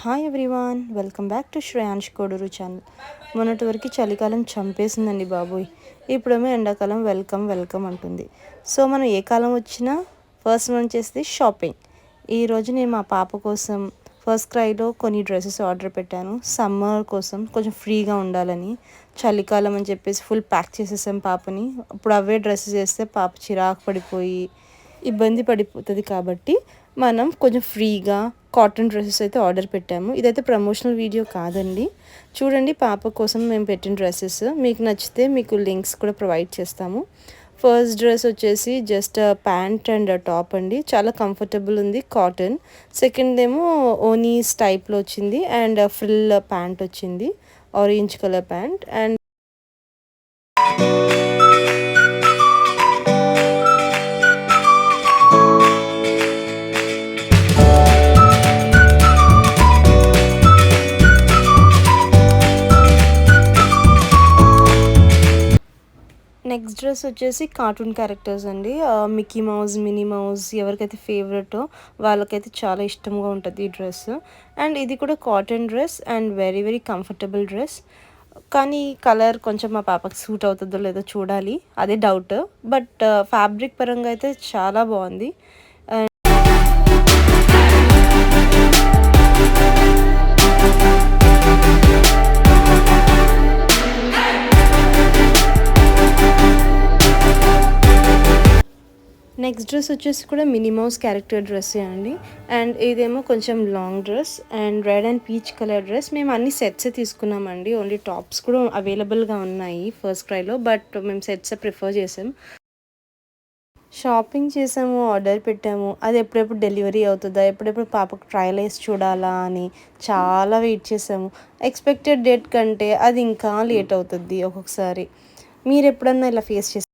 Hi everyone welcome back to Shreyansh Koduru channel మొన్నటి వరకు చలికాలం చంపేసిందండి బాబోయ్. ఇప్పుడేమో ఎండాకాలం వెల్కమ్ వెల్కమ్ అంటుంది. సో మనం ఏ కాలం వచ్చినా ఫస్ట్ మనం చేసేది షాపింగ్ ఈరోజు నేను మా పాప కోసం ఫస్ట్ క్రైలో కొన్ని డ్రెస్సెస్ ఆర్డర్ పెట్టాను. సమ్మర్ కోసం కొంచెం ఫ్రీగా ఉండాలని చలికాలం అని చెప్పేసి ఫుల్ ప్యాక్ చేసేసాం పాపని. అప్పుడు అవే డ్రెస్సెస్ వేస్తే పాప చిరాకు పడిపోయి ఇబ్బంది పడిపోతుంది కాబట్టి మనం కొంచెం ఫ్రీగా కాటన్ డ్రెస్సెస్ అయితే ఆర్డర్ పెట్టాము. ఇదైతే ప్రమోషనల్ వీడియో కాదండి. చూడండి పాప కోసం మేము పెట్టిన డ్రెస్సెస్. మీకు నచ్చితే మీకు లింక్స్ కూడా ప్రొవైడ్ చేస్తాము. ఫస్ట్ డ్రెస్ వచ్చేసి జస్ట్ ప్యాంట్ అండ్ టాప్ అండి. చాలా కంఫర్టబుల్ ఉంది కాటన్. సెకండ్ ఏమో ఓనీస్ టైప్లో వచ్చింది అండ్ ఫ్రిల్ ప్యాంట్ వచ్చింది. Orange colour pant and next dress వచ్చేసి కార్టూన్ క్యారెక్టర్స్ అండి. మిక్కీ మౌజ్ మినీ మౌజ్ ఎవరికైతే ఫేవరెటో వాళ్ళకైతే చాలా ఇష్టంగా ఉంటుంది ఈ డ్రెస్. అండ్ ఇది కూడా cotton dress and very very comfortable dress. కానీ కలర్ కొంచెం మా పాపకి సూట్ అవుతుందో లేదో చూడాలి. అదే డౌట్. బట్ ఫ్యాబ్రిక్ పరంగా అయితే చాలా బాగుంది. నెక్స్ట్ డ్రెస్ వచ్చేసి కూడా మినిమౌస్ క్యారెక్టర్ డ్రెస్సే అండి. అండ్ ఇదేమో కొంచెం long dress and red and peach colour dress. మేము అన్ని సెట్సే తీసుకున్నామండి. ఓన్లీ టాప్స్ కూడా అవైలబుల్గా ఉన్నాయి ఫస్ట్ క్రైలో బట్ మేము సెట్స్ ప్రిఫర్ చేసాం. షాపింగ్ చేసాము ఆర్డర్ పెట్టాము. అది ఎప్పుడెప్పుడు డెలివరీ అవుతుందా? ఎప్పుడెప్పుడు పాపకు ట్రయల్ వేసి చూడాలా అని చాలా వెయిట్ చేసాము. ఎక్స్పెక్టెడ్ డేట్ కంటే అది ఇంకా లేట్ అవుతుంది ఒక్కొక్కసారి. మీరు ఎప్పుడన్నా ఇలా ఫేస్ చేస్తారు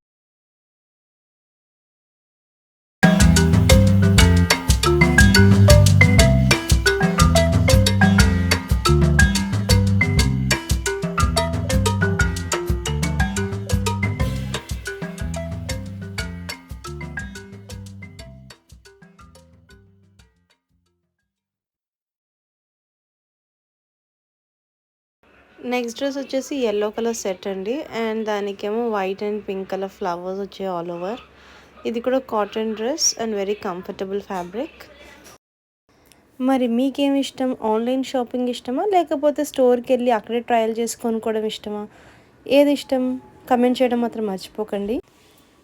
నెక్స్ట్ డ్రెస్ వచ్చేసి ఎల్లో కలర్ సెట్ అండి. అండ్ దానికేమో white and pink colour flowers వచ్చాయి ఆల్ ఓవర్ ఇది కూడా cotton dress and very comfortable fabric మరి మీకేమి ఇష్టం? ఆన్లైన్ షాపింగ్ ఇష్టమా? లేకపోతే స్టోర్కి వెళ్ళి అక్కడే ట్రయల్ చేసుకొని కూడా ఇష్టమా? ఏది ఇష్టం? కమెంట్ చేయడం మాత్రం మర్చిపోకండి.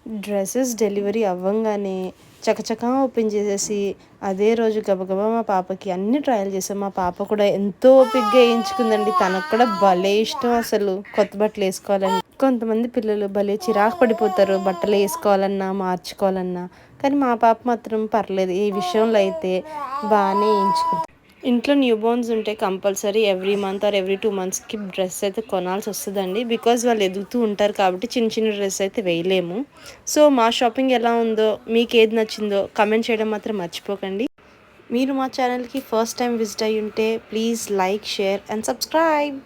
డ్రెస్సెస్ డెలివరీ అవ్వంగానే చకచకా ఓపెన్ చేసేసి అదే రోజు గబగబా మా పాపకి అన్ని ట్రయల్ చేసాం. మా పాప కూడా ఎంతో ఓపిక్గా వేయించుకుందండి. తనకు కూడా భలే ఇష్టం అసలు. కొత్త బట్టలు వేసుకోవాలని. కొంతమంది పిల్లలు భలే చిరాకు పడిపోతారు బట్టలు వేసుకోవాలన్నా మార్చుకోవాలన్నా. కానీ మా పాప మాత్రం పర్లేదు. ఈ విషయంలో అయితే బాగానే వేయించుకుంటారు ఇంట్లో న్యూ బోర్న్స్ ఉంటే compulsory every month or every two మంత్స్కి డ్రెస్ అయితే కొనాల్సి వస్తుందండి. బికాజ్ వాళ్ళు ఎదుగుతూ ఉంటారు కాబట్టి చిన్న చిన్న డ్రెస్ అయితే వేయలేము. సో మా షాపింగ్ ఎలా ఉందో మీకు ఏది నచ్చిందో కమెంట్ చేయడం మాత్రం మర్చిపోకండి. మీరు మా ఛానల్కి ఫస్ట్ టైం విజిట్ అయ్యి ఉంటే please like share and subscribe